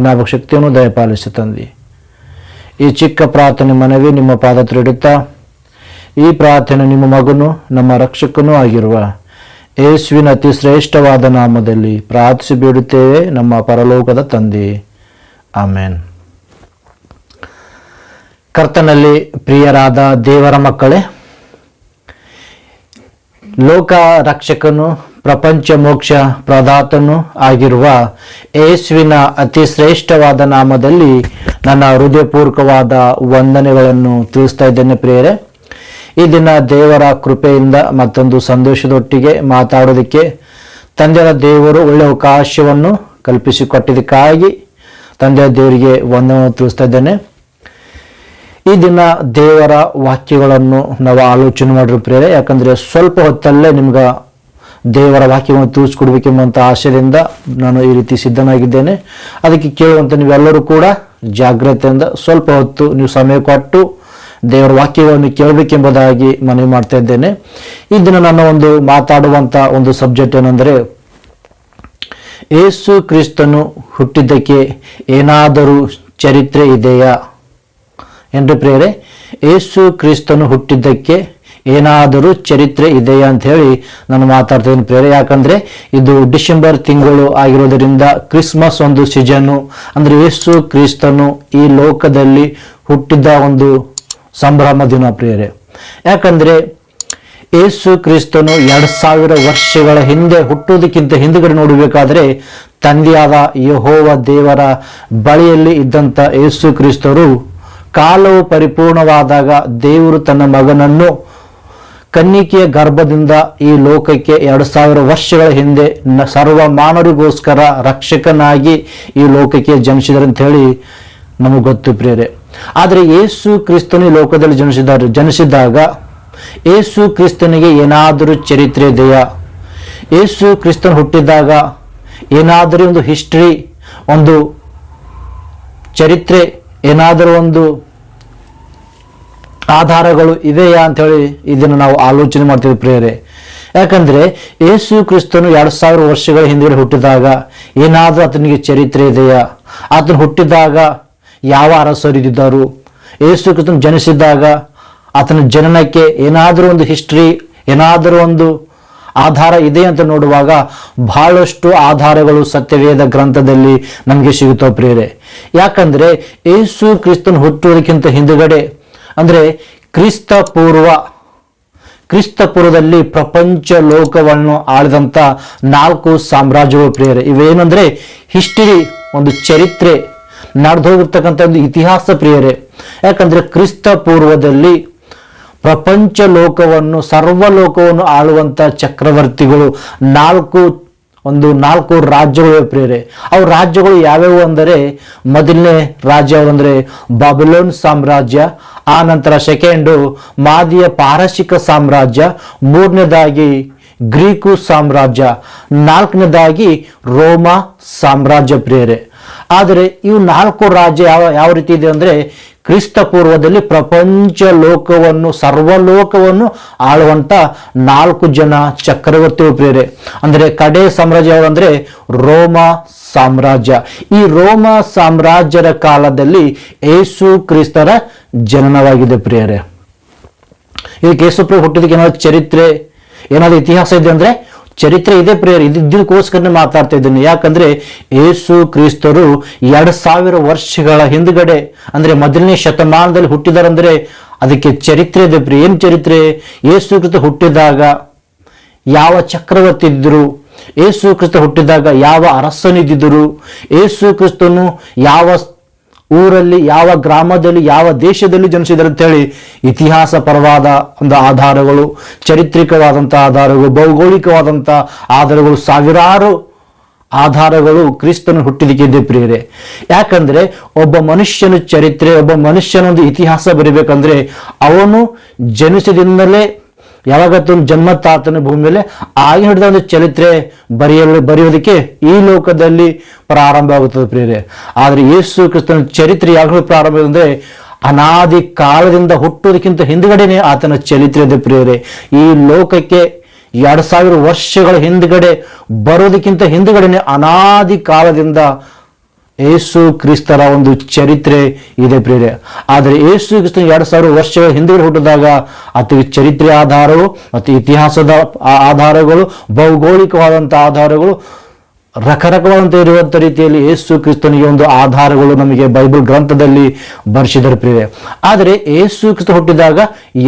ಜ್ಞಾಪಕ ಶಕ್ತಿಯನ್ನು ದಯಪಾಲಿಸಿ ತಂದಿ. ಈ ಚಿಕ್ಕ ಪ್ರಾರ್ಥನೆ ಮನವಿ ನಿಮ್ಮ ಪಾದ ತ್ರಿಡುತ್ತಾ ಈ ಪ್ರಾರ್ಥನೆ ನಿಮ್ಮ ಮಗನು, ನಮ್ಮ ರಕ್ಷಕನೂ ಆಗಿರುವ ಯೇಸುವಿನ ಅತಿ ಶ್ರೇಷ್ಠವಾದ ನಾಮದಲ್ಲಿ ಪ್ರಾರ್ಥಿಸಿ ಬಿಡುತ್ತೇವೆ, ನಮ್ಮ ಪರಲೋಕದ ತಂದೆ. ಆಮೇನ್. ಕರ್ತನಲ್ಲಿ ಪ್ರಿಯರಾದ ದೇವರ ಮಕ್ಕಳೇ, ಲೋಕ ರಕ್ಷಕನು ಪ್ರಪಂಚ ಮೋಕ್ಷ ಪ್ರದಾತನು ಆಗಿರುವ ಯೇಸುವಿನ ಅತಿ ಶ್ರೇಷ್ಠವಾದ ನಾಮದಲ್ಲಿ ನನ್ನ ಹೃದಯಪೂರ್ವಕವಾದ ವಂದನೆಗಳನ್ನು ತಿಳಿಸ್ತಾ ಇದ್ದೇನೆ ಪ್ರಿಯರೇ. ಈ ದಿನ ದೇವರ ಕೃಪೆಯಿಂದ ಮತ್ತೊಂದು ಸಂತೋಷದೊಟ್ಟಿಗೆ ಮಾತಾಡೋದಕ್ಕೆ ತಂದೆಯ ದೇವರು ಒಳ್ಳೆ ಅವಕಾಶವನ್ನು ಕಲ್ಪಿಸಿಕೊಟ್ಟಿದ್ದಕ್ಕಾಗಿ ತಂದೆಯ ದೇವರಿಗೆ ವಂದನೆ ತಿಳಿಸ್ತಾ ಇದ್ದೇನೆ. ಈ ದಿನ ದೇವರ ವಾಕ್ಯಗಳನ್ನು ನಾವು ಆಲೋಚನೆ ಮಾಡಿರೋ ಪ್ರೇರೆ ಯಾಕಂದರೆ ಸ್ವಲ್ಪ ಹೊತ್ತಲ್ಲೇ ನಿಮ್ಗೆ ದೇವರ ವಾಕ್ಯವನ್ನು ತಿಳಿಸ್ಕೊಡ್ಬೇಕೆಂಬಂಥ ಆಶಯದಿಂದ ನಾನು ಈ ರೀತಿ ಸಿದ್ಧನಾಗಿದ್ದೇನೆ. ಅದಕ್ಕೆ ಕೇಳುವಂತ ನೀವೆಲ್ಲರೂ ಕೂಡ ಜಾಗ್ರತೆಯಿಂದ ಸ್ವಲ್ಪ ಹೊತ್ತು ನೀವು ಸಮಯ ಕೊಟ್ಟು ದೇವರ ವಾಕ್ಯವನ್ನು ಕೇಳಬೇಕೆಂಬುದಾಗಿ ಮನವಿ ಮಾಡ್ತಾ ಇದ್ದೇನೆ. ಈ ದಿನ ನನ್ನ ಒಂದು ಮಾತಾಡುವಂತ ಒಂದು ಸಬ್ಜೆಕ್ಟ್ ಏನಂದ್ರೆ, ಏಸು ಕ್ರಿಸ್ತನು ಹುಟ್ಟಿದ್ದಕ್ಕೆ ಏನಾದರೂ ಚರಿತ್ರೆ ಇದೆಯಾ? ಎಂದು ಪ್ರೇರೆ ಏಸು ಕ್ರಿಸ್ತನು ಹುಟ್ಟಿದ್ದಕ್ಕೆ ಏನಾದರೂ ಚರಿತ್ರೆ ಇದೆಯಾ ಅಂತ ಹೇಳಿ ನಾನು ಮಾತಾಡ್ತೇನೆ ಪ್ರೇರೆ ಯಾಕಂದ್ರೆ ಇದು ಡಿಸೆಂಬರ್ ತಿಂಗಳು ಆಗಿರೋದರಿಂದ ಕ್ರಿಸ್ಮಸ್ ಒಂದು ಸೀಸನ್ನು, ಅಂದ್ರೆ ಯೇಸು ಕ್ರಿಸ್ತನು ಈ ಲೋಕದಲ್ಲಿ ಹುಟ್ಟಿದ ಒಂದು ಸಂಭ್ರಮ ದಿನ ಪ್ರೇರೆ ಯಾಕಂದ್ರೆ ಯೇಸು ಕ್ರಿಸ್ತನು ಎರಡು ಸಾವಿರ ವರ್ಷಗಳ ಹಿಂದೆ ಹುಟ್ಟುವುದಕ್ಕಿಂತ ಹಿಂದುಗಡೆ ನೋಡಬೇಕಾದ್ರೆ ತಂದೆಯಾದ ಯಹೋವ ದೇವರ ಬಳಿಯಲ್ಲಿ ಇದ್ದಂತ ಯೇಸು ಕ್ರಿಸ್ತರು ಕಾಲವು ಪರಿಪೂರ್ಣವಾದಾಗ ದೇವರು ತನ್ನ ಮಗನನ್ನು ಕನ್ನಿಕೆಯ ಗರ್ಭದಿಂದ ಈ ಲೋಕಕ್ಕೆ ಎರಡು ಸಾವಿರ ವರ್ಷಗಳ ಹಿಂದೆ ಸರ್ವ ಮಾನವರಿಗೋಸ್ಕರ ರಕ್ಷಕನಾಗಿ ಈ ಲೋಕಕ್ಕೆ ಜನಿಸಿದರು ಅಂತ ಹೇಳಿ ನಮಗೆ ಗೊತ್ತು ಪ್ರಿಯರೇ. ಆದರೆ ಯೇಸು ಕ್ರಿಸ್ತನು ಲೋಕದಲ್ಲಿ ಜನಿಸಿದ್ದಾರೆ ಜನಿಸಿದಾಗ ಏಸು ಕ್ರಿಸ್ತನಿಗೆ ಏನಾದರೂ ಚರಿತ್ರೆ ಇದೆಯಾ? ಏಸು ಕ್ರಿಸ್ತನ್ ಹುಟ್ಟಿದಾಗ ಏನಾದರೂ ಒಂದು ಹಿಸ್ಟ್ರಿ, ಒಂದು ಚರಿತ್ರೆ, ಏನಾದರೂ ಒಂದು ಆಧಾರಗಳು ಇದೆಯಾ ಅಂತ ಹೇಳಿ ಇದನ್ನು ನಾವು ಆಲೋಚನೆ ಮಾಡ್ತೀವಿ ಪ್ರಿಯರೇ. ಯಾಕಂದ್ರೆ ಯೇಸು ಕ್ರಿಸ್ತನು ಎರಡು ಸಾವಿರ ವರ್ಷಗಳ ಹಿಂದೆ ಹುಟ್ಟಿದಾಗ ಏನಾದರೂ ಆತನಿಗೆ ಚರಿತ್ರೆ ಇದೆಯಾ? ಆತನು ಹುಟ್ಟಿದಾಗ ಯಾವ ಅರಸರಿದ್ದರು ಯೇಸು ಕ್ರಿಸ್ತನು ಜನಿಸಿದಾಗ ಆತನ ಜನನಕ್ಕೆ ಏನಾದರೂ ಒಂದು ಹಿಸ್ಟ್ರಿ, ಏನಾದರೂ ಒಂದು ಆಧಾರ ಇದೆ ಅಂತ ನೋಡುವಾಗ ಬಹಳಷ್ಟು ಆಧಾರಗಳು ಸತ್ಯವೇದ ಗ್ರಂಥದಲ್ಲಿ ನಮಗೆ ಸಿಗುತ್ತವೆ ಪ್ರಿಯರೇ. ಯಾಕಂದ್ರೆ ಯೇಸು ಕ್ರಿಸ್ತನ್ ಹುಟ್ಟುವುದಕ್ಕಿಂತ ಹಿಂದುಗಡೆ ಅಂದ್ರೆ ಕ್ರಿಸ್ತ ಪೂರ್ವ ಕ್ರಿಸ್ತ ಪೂರ್ವದಲ್ಲಿ ಪ್ರಪಂಚ ಲೋಕವನ್ನು ಆಳಿದಂಥ ನಾಲ್ಕು ಸಾಮ್ರಾಜ್ಯಗಳು ಪ್ರಿಯರೇ. ಇವೇನೆಂದರೆ ಹಿಸ್ಟರಿ, ಒಂದು ಚರಿತ್ರೆ, ನಡೆದೋಗಿರ್ತಕ್ಕಂಥ ಒಂದು ಇತಿಹಾಸ ಪ್ರಿಯರೇ. ಯಾಕಂದರೆ ಕ್ರಿಸ್ತ ಪೂರ್ವದಲ್ಲಿ ಪ್ರಪಂಚ ಲೋಕವನ್ನು ಸರ್ವ ಲೋಕವನ್ನು ಆಳುವಂತ ಚಕ್ರವರ್ತಿಗಳು ನಾಲ್ಕು, ಒಂದು ನಾಲ್ಕು ರಾಜ್ಯಗಳು ಪ್ರೇರೆ ಅವು ರಾಜ್ಯಗಳು ಯಾವ್ಯಾವು ಅಂದರೆ, ಮೊದಲನೇ ರಾಜ್ಯ ಅಂದರೆ, ಬಾಬಿಲೋನ್ ಸಾಮ್ರಾಜ್ಯ ಆ ನಂತರ ಸೆಕೆಂಡು ಮಾದಿಯ ಪಾರಸಿಕ ಸಾಮ್ರಾಜ್ಯ ಮೂರನೇದಾಗಿ ಗ್ರೀಕು ಸಾಮ್ರಾಜ್ಯ ನಾಲ್ಕನೇದಾಗಿ ರೋಮಾ ಸಾಮ್ರಾಜ್ಯ ಪ್ರಿಯರೇ. ಆದರೆ ಇವು ನಾಲ್ಕು ರಾಜ್ಯ ಯಾವ ಯಾವ ರೀತಿ ಇದೆ ಅಂದ್ರೆ ಕ್ರಿಸ್ತ ಪೂರ್ವದಲ್ಲಿ ಪ್ರಪಂಚ ಲೋಕವನ್ನು, ಸರ್ವಲೋಕವನ್ನು ಆಳುವಂಥ ನಾಲ್ಕು ಜನ ಚಕ್ರವರ್ತಿಗಳು ಪ್ರಿಯರೇ. ಅಂದ್ರೆ ಕಡೆ ಸಾಮ್ರಾಜ್ಯ ಯಾವುದು ಅಂದ್ರೆ ರೋಮ ಸಾಮ್ರಾಜ್ಯ. ಈ ರೋಮ ಸಾಮ್ರಾಜ್ಯದ ಕಾಲದಲ್ಲಿ ಏಸು ಕ್ರಿಸ್ತರ ಜನನವಾಗಿದೆ ಪ್ರಿಯರೇ. ಇದಕ್ಕೆ ಯೇಸುಪ್ರಿಯ ಹುಟ್ಟಿದಕ್ಕೆ ಏನಾದ್ರು ಚರಿತ್ರೆ, ಏನಾದ್ರು ಇತಿಹಾಸ ಇದೆ ಅಂದ್ರೆ ಚರಿತ್ರೆ ಇದೆ ಪ್ರೇಯರ್ ಇದಕ್ಕೋಸ್ಕರನೇ ಮಾತಾಡ್ತಾ ಇದ್ದೀನಿ. ಯಾಕಂದ್ರೆ ಏಸು ಕ್ರಿಸ್ತರು ಎರಡ್ ಸಾವಿರ ವರ್ಷಗಳ ಹಿಂದ್ಗಡೆ, ಅಂದ್ರೆ ಮೊದಲನೇ ಶತಮಾನದಲ್ಲಿ ಹುಟ್ಟಿದಾರಂದ್ರೆ ಅದಕ್ಕೆ ಚರಿತ್ರೆ ಇದೆ ಪ್ರಿಯ ಏನ್ ಚರಿತ್ರೆ? ಏಸು ಕ್ರಿಸ್ತ ಹುಟ್ಟಿದಾಗ ಯಾವ ಚಕ್ರವರ್ತಿ ಇದ್ದರು ಏಸು ಕ್ರಿಸ್ತ ಹುಟ್ಟಿದಾಗ ಯಾವ ಅರಸನಿದ್ದರು ಏಸು ಕ್ರಿಸ್ತನು ಯಾವ ಊರಲ್ಲಿ ಯಾವ ಗ್ರಾಮದಲ್ಲಿ ಯಾವ ದೇಶದಲ್ಲಿ ಜನಿಸಿದರು ಅಂತೇಳಿ ಇತಿಹಾಸ ಪರವಾದ ಒಂದು ಆಧಾರಗಳು, ಚರಿತ್ರಿಕವಾದಂಥ ಆಧಾರಗಳು, ಭೌಗೋಳಿಕವಾದಂಥ ಆಧಾರಗಳು, ಸಾವಿರಾರು ಆಧಾರಗಳು ಕ್ರಿಸ್ತನು ಹುಟ್ಟಿದಕ್ಕಿದ್ದೆ ಪ್ರಿಯರೇ. ಯಾಕಂದ್ರೆ ಒಬ್ಬ ಮನುಷ್ಯನ ಚರಿತ್ರೆ, ಒಬ್ಬ ಮನುಷ್ಯನೊಂದು ಇತಿಹಾಸ ಬರಿಬೇಕಂದ್ರೆ ಅವನು ಜನಿಸಿದಿಂದಲೇ ಯಾವಾಗತ್ತೊಂದು ಜನ್ಮ ತಾತನ ಭೂಮಿ ಮೇಲೆ ಆಗಿ ಹಿಡಿದ ಒಂದು ಚರಿತ್ರೆ ಬರೆಯಲು ಬರೆಯೋದಕ್ಕೆ ಈ ಲೋಕದಲ್ಲಿ ಪ್ರಾರಂಭ ಆಗುತ್ತದೆ ಪ್ರಿಯರೇ. ಆದರೆ ಯೇಸು ಕ್ರಿಸ್ತನ ಚರಿತ್ರೆ ಯಾವಾಗ ಪ್ರಾರಂಭ ಅಂದ್ರೆ ಅನಾದಿ ಕಾಲದಿಂದ ಹುಟ್ಟುವುದಕ್ಕಿಂತ ಹಿಂದ್ಗಡೆನೆ ಆತನ ಚರಿತ್ರೆ ಇದೆ ಪ್ರಿಯರೇ. ಈ ಲೋಕಕ್ಕೆ ಎರಡ್ ಸಾವಿರ ವರ್ಷಗಳ ಹಿಂದ್ಗಡೆ ಬರೋದಕ್ಕಿಂತ ಹಿಂದ್ಗಡೆನೆ ಅನಾದಿ ಕಾಲದಿಂದ ಏಸು ಕ್ರಿಸ್ತರ ಒಂದು ಚರಿತ್ರೆ ಇದೆ ಪ್ರಿಯರೇ. ಆದರೆ ಏಸು ಕ್ರಿಸ್ತನ ಎರಡು ಸಾವಿರ ವರ್ಷಗಳ ಹಿಂದುಗಡೆ ಹುಟ್ಟಿದಾಗ ಅತಿ ಚರಿತ್ರೆ ಆಧಾರವು ಮತ್ತು ಇತಿಹಾಸದ ಆಧಾರಗಳು, ಭೌಗೋಳಿಕವಾದಂಥ ಆಧಾರಗಳು, ರಕರಕವಾದಂಥ ಇರುವಂಥ ರೀತಿಯಲ್ಲಿ ಏಸು ಕ್ರಿಸ್ತನಿಗೆ ಒಂದು ಆಧಾರಗಳು ನಮಗೆ ಬೈಬಲ್ ಗ್ರಂಥದಲ್ಲಿ ಬರೆಸಿದರೆ ಪ್ರಿಯರೆ. ಆದರೆ ಏಸು ಕ್ರಿಸ್ತ ಹುಟ್ಟಿದಾಗ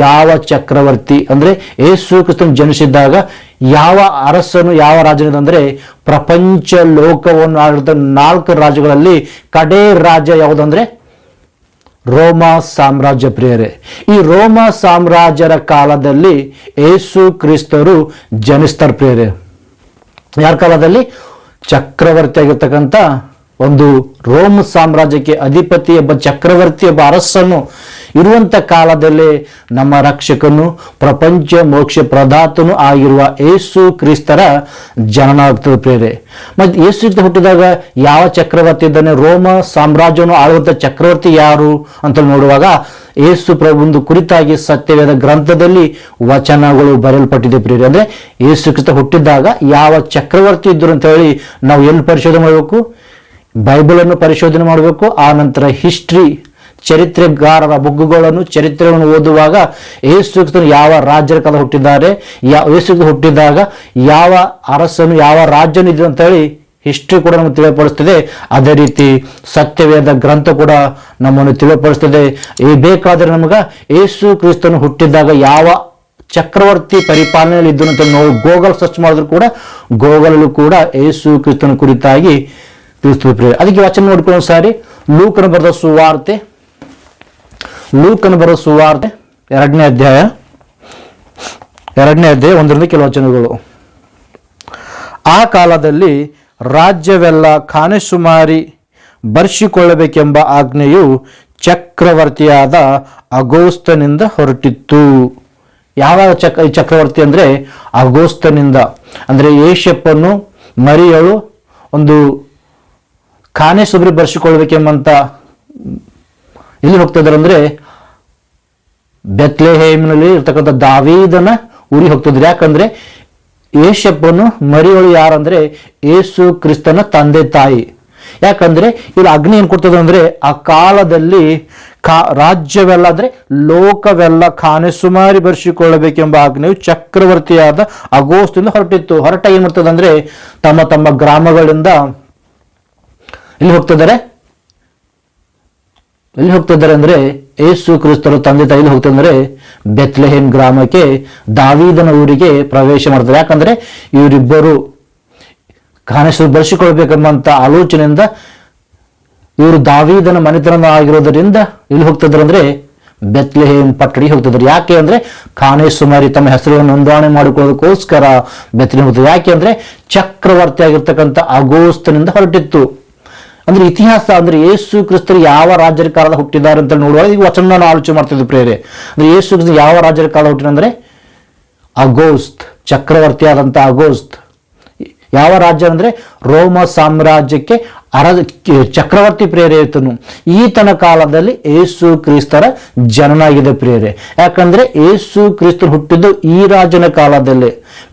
ಯಾವ ಚಕ್ರವರ್ತಿ, ಅಂದರೆ ಏಸು ಕ್ರಿಸ್ತನ್ ಜನಿಸಿದ್ದಾಗ ಯಾವ ಅರಸನು ಯಾವ ರಾಜನಿದಂದ್ರೆ ಪ್ರಪಂಚ ಲೋಕವನ್ನು ಆಳಿದ ನಾಲ್ಕು ರಾಜ್ಯಗಳಲ್ಲಿ ಕಡೇ ರಾಜ್ಯ ಯಾವುದಂದ್ರೆ? ರೋಮ ಸಾಮ್ರಾಜ್ಯ ಪ್ರಿಯರೇ, ಈ ರೋಮ ಸಾಮ್ರಾಜ್ಯರ ಕಾಲದಲ್ಲಿ ಏಸು ಕ್ರಿಸ್ತರು ಜನಿಸ್ತಾರೆ ಪ್ರಿಯರೇ. ಯಾರ ಕಾಲದಲ್ಲಿ? ಚಕ್ರವರ್ತಿ ಆಗಿರ್ತಕ್ಕಂಥ ಒಂದು ರೋಮ್ ಸಾಮ್ರಾಜ್ಯಕ್ಕೆ ಅಧಿಪತಿ ಒಬ್ಬ ಚಕ್ರವರ್ತಿ ಒಬ್ಬ ಅರಸನು ಇರುವಂತ ಕಾಲದಲ್ಲಿ ನಮ್ಮ ರಕ್ಷಕನು, ಪ್ರಪಂಚ ಮೋಕ್ಷ ಪ್ರದಾತನು ಆಗಿರುವ ಏಸು ಕ್ರಿಸ್ತರ ಜನನ ಪ್ರೇರೆ ಮತ್ತೆ ಕ್ರಿಸ್ತ ಹುಟ್ಟಿದಾಗ ಯಾವ ಚಕ್ರವರ್ತಿ ಇದ್ದಾನೆ? ರೋಮ ಸಾಮ್ರಾಜ್ಯವನ್ನು ಆಳುವಂಥ ಚಕ್ರವರ್ತಿ ಯಾರು ಅಂತ ನೋಡುವಾಗ ಏಸು ಪ್ರಭುಂದು ಕುರಿತಾಗಿ ಸತ್ಯವೇದ ಗ್ರಂಥದಲ್ಲಿ ವಚನಗಳು ಬರೆಯಲ್ಪಟ್ಟಿದೆ ಪ್ರೇರಿ ಅಂದ್ರೆ ಏಸು ಕ್ರಿಸ್ತ ಹುಟ್ಟಿದಾಗ ಯಾವ ಚಕ್ರವರ್ತಿ ಇದ್ದರು ಅಂತ ಹೇಳಿ ನಾವು ಎಲ್ಲಿ ಪರಿಶೋಧನೆ ಮಾಡಬೇಕು? ಬೈಬಲನ್ನು ಪರಿಶೋಧನೆ ಮಾಡಬೇಕು, ಆ ನಂತರ ಹಿಸ್ಟ್ರಿ ಚರಿತ್ರೆಗಾರರ ಬುಗ್ಗುಗಳನ್ನು, ಚರಿತ್ರೆಯನ್ನು ಓದುವಾಗ ಕ್ರಿಸ್ತನು ಯಾವ ರಾಜ್ಯರ ಕಾಲ ಹುಟ್ಟಿದ್ದಾರೆ ಯಾವ ಏಸು ಹುಟ್ಟಿದಾಗ ಯಾವ ಅರಸನು, ಯಾವ ರಾಜ್ಯನು ಇದೆ ಅಂತ ಹೇಳಿ ಹಿಸ್ಟ್ರಿ ಕೂಡ ನಮಗೆ ತಿಳಿಯಪಡಿಸ್ತದೆ. ಅದೇ ರೀತಿ ಸತ್ಯವೇದ ಗ್ರಂಥ ಕೂಡ ನಮ್ಮನ್ನು ತಿಳಿಯಪಡಿಸ್ತದೆ. ಈ ಬೇಕಾದ್ರೆ ನಮಗ ಏಸು ಕ್ರಿಸ್ತನು ಹುಟ್ಟಿದಾಗ ಯಾವ ಚಕ್ರವರ್ತಿ ಪರಿಪಾಲನೆಯಲ್ಲಿ ಇದ್ದು ಅಂತ ನಾವು ಗೋಗಲ್ ಸರ್ಚ್ ಮಾಡಿದ್ರು ಕೂಡ ಗೋಗಲಲ್ಲೂ ಕೂಡ ಏಸು ಕ್ರಿಸ್ತನ ಕುರಿತಾಗಿ ತಿಳಿಸ್ತದೆ ಅದಕ್ಕೆ ವಚನ ನೋಡ್ಕೊಂಡು ಸಾರಿ ಲೂಕನ ಬರೆದ ಸುವಾರ್ತೆ. ಲೂಕನ ಬರೋ ಸುವಾರ್ತೆ ಎರಡನೇ ಅಧ್ಯಾಯ ಎರಡನೇ ಅಧ್ಯಾಯ ಒಂದರಿಂದ ಕೆಲವು ವಚನಗಳು. ಆ ಕಾಲದಲ್ಲಿ ರಾಜ್ಯವೆಲ್ಲ ಖಾನೆಸುಮಾರಿ ಬರ್ಷಿಕೊಳ್ಳಬೇಕೆಂಬ ಆಜ್ಞೆಯು ಚಕ್ರವರ್ತಿಯಾದ ಅಗೋಸ್ತನಿಂದ ಹೊರಟಿತ್ತು. ಯಾವ ಚಕ್ ಚಕ್ರವರ್ತಿ ಅಂದ್ರೆ ಅಗೋಸ್ತನಿಂದ. ಅಂದ್ರೆ ಏಷ್ಯಪ್ಪನು ಮರಿಯಳು ಒಂದು ಖಾನೆ ಸುಬ್ರಿ ಬರ್ಷಿಕೊಳ್ಬೇಕೆಂಬಂತ ಎಲ್ಲಿ ಹೋಗ್ತಾ ಇದ್ದಾರೆ ಅಂದ್ರೆ ಬೆತ್ಲೆಹೇಮಿನಲ್ಲಿ ಇರ್ತಕ್ಕಂಥ ದಾವೀದನ ಊರಿಗೆ ಹೋಗ್ತಿದ್ರು. ಯಾಕಂದ್ರೆ ಯೇಶಪ್ಪನು ಮರಿಯಳು ಯಾರಂದ್ರೆ ಏಸು ಕ್ರಿಸ್ತನ ತಂದೆ ತಾಯಿ. ಯಾಕಂದ್ರೆ ಇಲ್ಲಿ ಅಗ್ನಿ ಏನ್ ಕೊಡ್ತದೆ ಅಂದ್ರೆ ಆ ಕಾಲದಲ್ಲಿ ಕಾ ರಾಜ್ಯವೆಲ್ಲ ಅಂದ್ರೆ ಲೋಕವೆಲ್ಲ ಖಾನೆ ಸುಮಾರಿ ಬರ್ಸಿಕೊಳ್ಳಬೇಕೆಂಬ ಆಜ್ಞೆಯು ಚಕ್ರವರ್ತಿಯಾದ ಅಗೋಸ್ತಿಂದ ಹೊರಟಿತ್ತು. ಹೊರಟ ಏನ್ ಮಾಡ್ತದೆ ಅಂದ್ರೆ ತಮ್ಮ ತಮ್ಮ ಗ್ರಾಮಗಳಿಂದ ಇಲ್ಲಿ ಹೋಗ್ತಿದ್ದಾರೆ? ಎಲ್ಲಿ ಹೋಗ್ತಿದ್ದಾರೆ ಅಂದ್ರೆ ಏಸು ಕ್ರಿಸ್ತರು ತಂದೆ ತಾಯಿ ಎಲ್ಲಿ ಹೋಗ್ತಿದ್ದಾರೆ ಬೆತ್ಲೆಹೇಮ್ ಗ್ರಾಮಕ್ಕೆ ದಾವೀದನ ಊರಿಗೆ ಪ್ರವೇಶ ಮಾಡ್ತಾರೆ. ಯಾಕಂದ್ರೆ ಇವರಿಬ್ಬರು ಕಾಣೇಶ್ವರ ಬಳಸಿಕೊಳ್ಬೇಕೆಂಬಂತ ಆಲೋಚನೆಯಿಂದ ಇವರು ದಾವೀದನ ಮನೆತನ ಆಗಿರೋದರಿಂದ ಎಲ್ಲಿ ಹೋಗ್ತಿದ್ರು ಅಂದ್ರೆ ಬೆತ್ಲೆಹೇಮ್ ಪಟ್ಟಣಿಗೆ ಹೋಗ್ತಿದ್ರು ಯಾಕೆ ಅಂದ್ರೆ ಖಾನೇಸುಮಾರಿ ತಮ್ಮ ಹೆಸರನ್ನು ನೋಂದಣಿ ಮಾಡಿಕೊಳ್ಳೋದಕ್ಕೋಸ್ಕರ ಬೆತ್ಲೆ ಹೋಗ್ತದೆ ಯಾಕೆ ಅಂದ್ರೆ ಚಕ್ರವರ್ತಿ ಆಗಿರ್ತಕ್ಕಂಥ ಅಗೋಸ್ತನಿಂದ ಹೊರಟಿತ್ತು. ಅಂದ್ರೆ ಇತಿಹಾಸ ಅಂದ್ರೆ ಯೇಸು ಕ್ರಿಸ್ತರು ಯಾವ ರಾಜ್ಯರ ಕಾಲದ ಹುಟ್ಟಿದ್ದಾರೆ ಅಂತ ನೋಡುವಾಗ ಈಗ ವಚನ ನಾನು ಆಲೋಚನೆ ಮಾಡ್ತಿದ್ದೆ ಪ್ರೇರೆ ಅಂದ್ರೆ ಯೇಸು ಕ್ರಿಸ್ತ ಯಾವ ರಾಜ್ಯದ ಕಾಲ ಹುಟ್ಟಿನಂದ್ರೆ ಅಗೋಸ್ತ್ ಚಕ್ರವರ್ತಿಯಾದಂಥ ಅಗೋಸ್ತ್. ಯಾವ ರಾಜ್ಯ ಅಂದ್ರೆ ರೋಮ ಸಾಮ್ರಾಜ್ಯಕ್ಕೆ ಅರ ಚಕ್ರವರ್ತಿ ಪ್ರೇರೇತನು ಈತನ ಕಾಲದಲ್ಲಿ ಏಸು ಕ್ರಿಸ್ತರ ಜನನಾಗಿದೆ ಪ್ರೇರೆ ಯಾಕಂದ್ರೆ ಏಸು ಕ್ರಿಸ್ತರು ಹುಟ್ಟಿದ್ದು ಈ ರಾಜನ ಕಾಲದಲ್ಲಿ.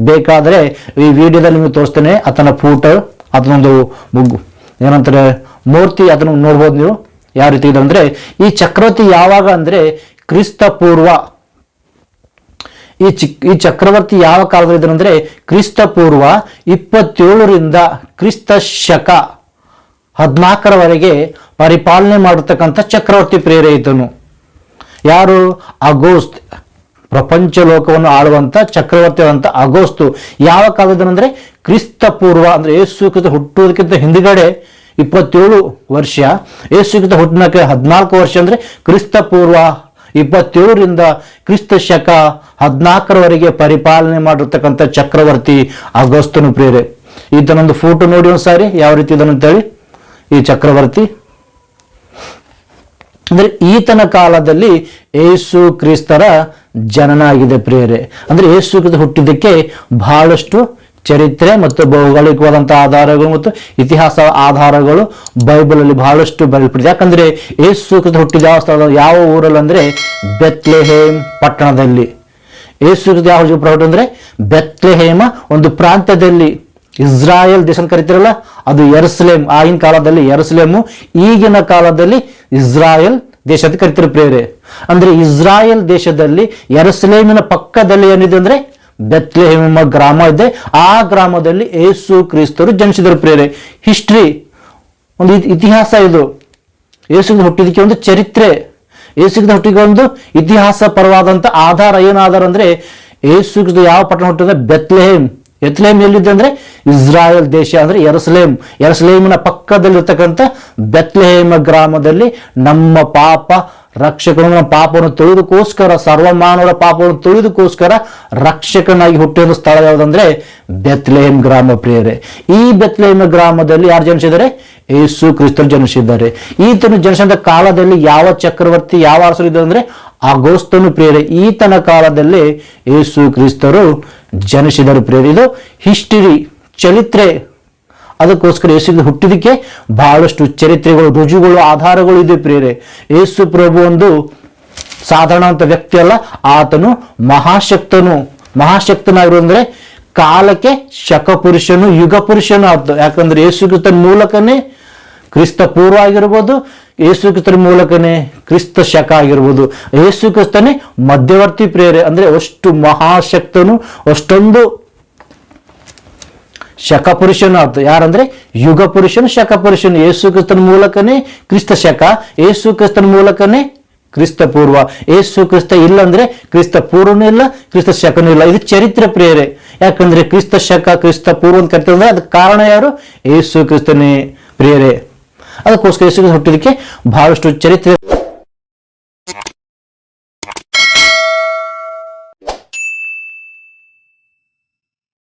ಬೇಕಾದ್ರೆ ಈ ವಿಡಿಯೋದಲ್ಲಿ ನಿಮಗೆ ತೋರಿಸ್ತೇನೆ, ಆತನ ಫೋಟೋ ಅದನ್ನೊಂದು ಮುಗ್ಗು. ಏನಂತಾರೆ, ಮೂರ್ತಿ ಅದನ್ನು ನೋಡ್ಬೋದು ನೀವು, ಯಾವ ರೀತಿ ಇದೆ ಅಂದ್ರೆ, ಈ ಚಕ್ರವರ್ತಿ ಯಾವಾಗ ಅಂದ್ರೆ ಕ್ರಿಸ್ತ ಪೂರ್ವ ಈ ಚಿಕ್, ಈ ಚಕ್ರವರ್ತಿ ಯಾವ ಕಾಲದಲ್ಲಿ ಅಂದ್ರೆ ಕ್ರಿಸ್ತ ಪೂರ್ವ ಇಪ್ಪತ್ತೇಳರಿಂದ ಕ್ರಿಸ್ತ ಶಕ ಹದಿನಾಲ್ಕರವರೆಗೆ ಪರಿಪಾಲನೆ ಮಾಡತಕ್ಕಂಥ ಚಕ್ರವರ್ತಿ ಪ್ರೇರೇತನು ಯಾರು? ಅಗೋಸ್ತ್. ಪ್ರಪಂಚ ಲೋಕವನ್ನು ಆಳುವಂತ ಚಕ್ರವರ್ತಿ ಆದಂತ ಅಗೋಸ್ತು. ಯಾವ ಕಾಲದಂದ್ರೆ ಪೂರ್ವ ಅಂದ್ರೆ ಯೇಸು ಕ್ರಿಸ್ತ ಹುಟ್ಟುವುದಕ್ಕಿಂತ ಹಿಂದ್ಗಡೆ ಇಪ್ಪತ್ತೇಳು ವರ್ಷ, ಯೇಸು ಕ್ರಿಸ್ತ ಹುಟ್ಟಿನಕ್ಕೆ ಹದಿನಾಲ್ಕು ವರ್ಷ ಅಂದ್ರೆ ಕ್ರಿಸ್ತ ಪೂರ್ವ ಇಪ್ಪತ್ತೇಳರಿಂದ ಕ್ರಿಸ್ತ ಶಕ ಹದಿನಾಲ್ಕರವರೆಗೆ ಪರಿಪಾಲನೆ ಮಾಡಿರ್ತಕ್ಕಂಥ ಚಕ್ರವರ್ತಿ ಅಗಸ್ತನು ಪ್ರೇರೆ ಈತನೊಂದು ಫೋಟೋ ನೋಡಿ ಒಂದ್ಸಾರಿ, ಯಾವ ರೀತಿ ಅಂತೇಳಿ? ಈ ಚಕ್ರವರ್ತಿ. ಅಂದ್ರೆ ಈತನ ಕಾಲದಲ್ಲಿ ಏಸು ಕ್ರಿಸ್ತರ ಜನನ ಆಗಿದೆ ಪ್ರೇರೆ ಅಂದ್ರೆ ಏಸು ಕ್ರಿಸ್ತ ಹುಟ್ಟಿದ್ದಕ್ಕೆ ಬಹಳಷ್ಟು ಚರಿತ್ರೆ ಮತ್ತು ಭೌಗೋಳಿಕವಾದಂತಹ ಆಧಾರಗಳು ಮತ್ತು ಇತಿಹಾಸ ಆಧಾರಗಳು ಬೈಬಲ್ ಅಲ್ಲಿ ಬಹಳಷ್ಟು ಬರೆಯಲ್ಪಟ್ಟಿದೆ. ಯಾಕಂದ್ರೆ ಏಸು ಕ್ರಿಸ್ತ ಹುಟ್ಟಿದ ಯಾವ ಸ್ಥಳ ಯಾವ ಊರಲ್ಲಿ ಅಂದ್ರೆ ಬೆತ್ಲೆಹೇಮ್ ಪಟ್ಟಣದಲ್ಲಿ. ಏಸು ಕ್ರಿಸ್ತ ಯಾವ ಪ್ರಕಟ ಅಂದ್ರೆ ಬೆತ್ಲೆಹೇಮ ಒಂದು ಪ್ರಾಂತ್ಯದಲ್ಲಿ. ಇಸ್ರಾಯೇಲ್ ದೇಶ ಕರಿತಿರಲ್ಲ, ಅದು ಎರುಸಲೇಮ್ ಆಗಿನ ಕಾಲದಲ್ಲಿ ಎರುಸಲೇಮು ಈಗಿನ ಕಾಲದಲ್ಲಿ ಇಸ್ರಾಯೇಲ್ ದೇಶ ಅಂತ ಕರಿತಾರೆ ಪ್ರೇರೆ. ಅಂದ್ರೆ ಇಸ್ರಾಯೇಲ್ ದೇಶದಲ್ಲಿ ಎರುಸಲೇಮಿನ ಪಕ್ಕದಲ್ಲಿ ಏನಿದೆ ಅಂದ್ರೆ ಬೆತ್ಲೆಹೇಮ್ ಎಂಬ ಗ್ರಾಮ ಇದೆ. ಆ ಗ್ರಾಮದಲ್ಲಿ ಏಸು ಕ್ರಿಸ್ತರು ಜನಿಸಿದರು ಪ್ರೇರೆ ಹಿಸ್ಟ್ರಿ, ಒಂದು ಇತಿ- ಇತಿಹಾಸ ಇದು. ಯೇಸು ಹುಟ್ಟಿದಕ್ಕೆ ಒಂದು ಚರಿತ್ರೆ. ಯೇಸು ಹುಟ್ಟಿಗೆ ಒಂದು ಇತಿಹಾಸ ಪರವಾದಂತ ಆಧಾರ ಏನು ಆಧಾರ ಅಂದ್ರೆ ಕ್ರಿಸ್ತ ಯಾವ ಪಟ್ಟಣ ಹುಟ್ಟಿದ್ರೆ ಬೆತ್ಲೆಹೇಮ್. ಎತ್ಲೇಮ್ ಎಲ್ಲಿದೆ ಅಂದ್ರೆ, ಇಸ್ರಾಯೇಲ್ ದೇಶ ಅಂದ್ರೆ ಎರಸ್ಲೇಮ್ ಎರಸ್ಲೇಮ್ನ ಪಕ್ಕದಲ್ಲಿರ್ತಕ್ಕಂಥ ಬೆತ್ಲೆಹೇಮ ಗ್ರಾಮದಲ್ಲಿ ನಮ್ಮ ಪಾಪ ರಕ್ಷಕನು ನಮ್ಮ ಪಾಪವನ್ನು ತೊಳೆದಕ್ಕೋಸ್ಕರ ಸರ್ವಮಾನವರ ಪಾಪವನ್ನು ತೊಳೆದಕ್ಕೋಸ್ಕರ ರಕ್ಷಕನಾಗಿ ಹುಟ್ಟಿದ ಸ್ಥಳ ಯಾವುದಂದ್ರೆ ಬೆತ್ಲೆಹೇಮ್ ಗ್ರಾಮ ಪ್ರಿಯರೇ. ಈ ಬೆತ್ಲೆಹೆಮ್ ಗ್ರಾಮದಲ್ಲಿ ಯಾರು ಜನಿಸಿದ್ದಾರೆ? ಯೇಸು ಕ್ರಿಸ್ತರು ಜನಿಸಿದ್ದಾರೆ. ಈತನು ಜನಿಸಿದ ಕಾಲದಲ್ಲಿ ಯಾವ ಚಕ್ರವರ್ತಿ, ಯಾವ ಅರಸರು ಇದ್ದರು ಅಂದ್ರೆ? ಅಗೋಸ್ತನು ಪ್ರಿಯರೇ. ಈತನ ಕಾಲದಲ್ಲಿ ಯೇಸು ಕ್ರಿಸ್ತರು ಜನಿಸಿದರು ಪ್ರಿಯರೇ. ಇದು ಹಿಸ್ಟರಿ, ಚರಿತ್ರೆ ಅದಕ್ಕೋಸ್ಕರ ಯೇಸು ಹುಟ್ಟಿದಕ್ಕೆ ಬಹಳಷ್ಟು ಚರಿತ್ರೆಗಳು, ರುಜುಗಳು, ಆಧಾರಗಳು ಇದೆ ಪ್ರೇರೆ ಯೇಸು ಪ್ರಭು ಒಂದು ಸಾಧಾರಣ ಅಂತ ವ್ಯಕ್ತಿ ಅಲ್ಲ, ಆತನು ಮಹಾಶಕ್ತನು. ಮಹಾಶಕ್ತನಾಗಿರು ಅಂದ್ರೆ ಕಾಲಕ್ಕೆ ಶಕ ಪುರುಷನು, ಯುಗ ಪುರುಷನು ಆತ ಯಾಕಂದ್ರೆ ಯೇಸು ಮೂಲಕನೇ ಕ್ರಿಸ್ತ ಪೂರ್ವ ಆಗಿರ್ಬೋದು ಯೇಸು ಮೂಲಕನೇ ಕ್ರಿಸ್ತ ಶಕ ಆಗಿರ್ಬೋದು. ಯೇಸು ಕ್ರಿಸ್ತನೇ ಮಧ್ಯವರ್ತಿ ಪ್ರೇರೆ ಅಂದ್ರೆ ಅಷ್ಟು ಮಹಾಶಕ್ತನು, ಅಷ್ಟೊಂದು ಶಕ ಅರ್ಥ ಯಾರಂದ್ರೆ? ಯುಗ ಪುರುಷನು ಶಕ ಪುರುಷನು ಯೇಸು ಕ್ರಿಸ್ತನ ಮೂಲಕನೇ ಕ್ರಿಸ್ತ ಶಕ, ಯೇಸು ಕ್ರಿಸ್ತನ ಮೂಲಕನೇ ಕ್ರಿಸ್ತ ಪೂರ್ವ. ಏಸು ಕ್ರಿಸ್ತ ಇಲ್ಲಂದ್ರೆ ಕ್ರಿಸ್ತ ಪೂರ್ವನೂ ಇಲ್ಲ, ಕ್ರಿಸ್ತ ಶಕನೂ ಇಲ್ಲ. ಇದು ಚರಿತ್ರೆ ಪ್ರೇರೆ ಯಾಕಂದ್ರೆ ಕ್ರಿಸ್ತ ಶಕ, ಕ್ರಿಸ್ತ ಪೂರ್ವ ಅಂತ ಕರಿತಂದ್ರೆ ಅಂದ್ರೆ ಅದಕ್ಕೆ ಕಾರಣ ಯಾರು? ಏಸು ಕ್ರಿಸ್ತನೇ ಪ್ರೇರೆ ಅದಕ್ಕೋಸ್ಕರ ಯೇಸು ಹುಟ್ಟಿದಕ್ಕೆ ಬಹಳಷ್ಟು ಚರಿತ್ರೆ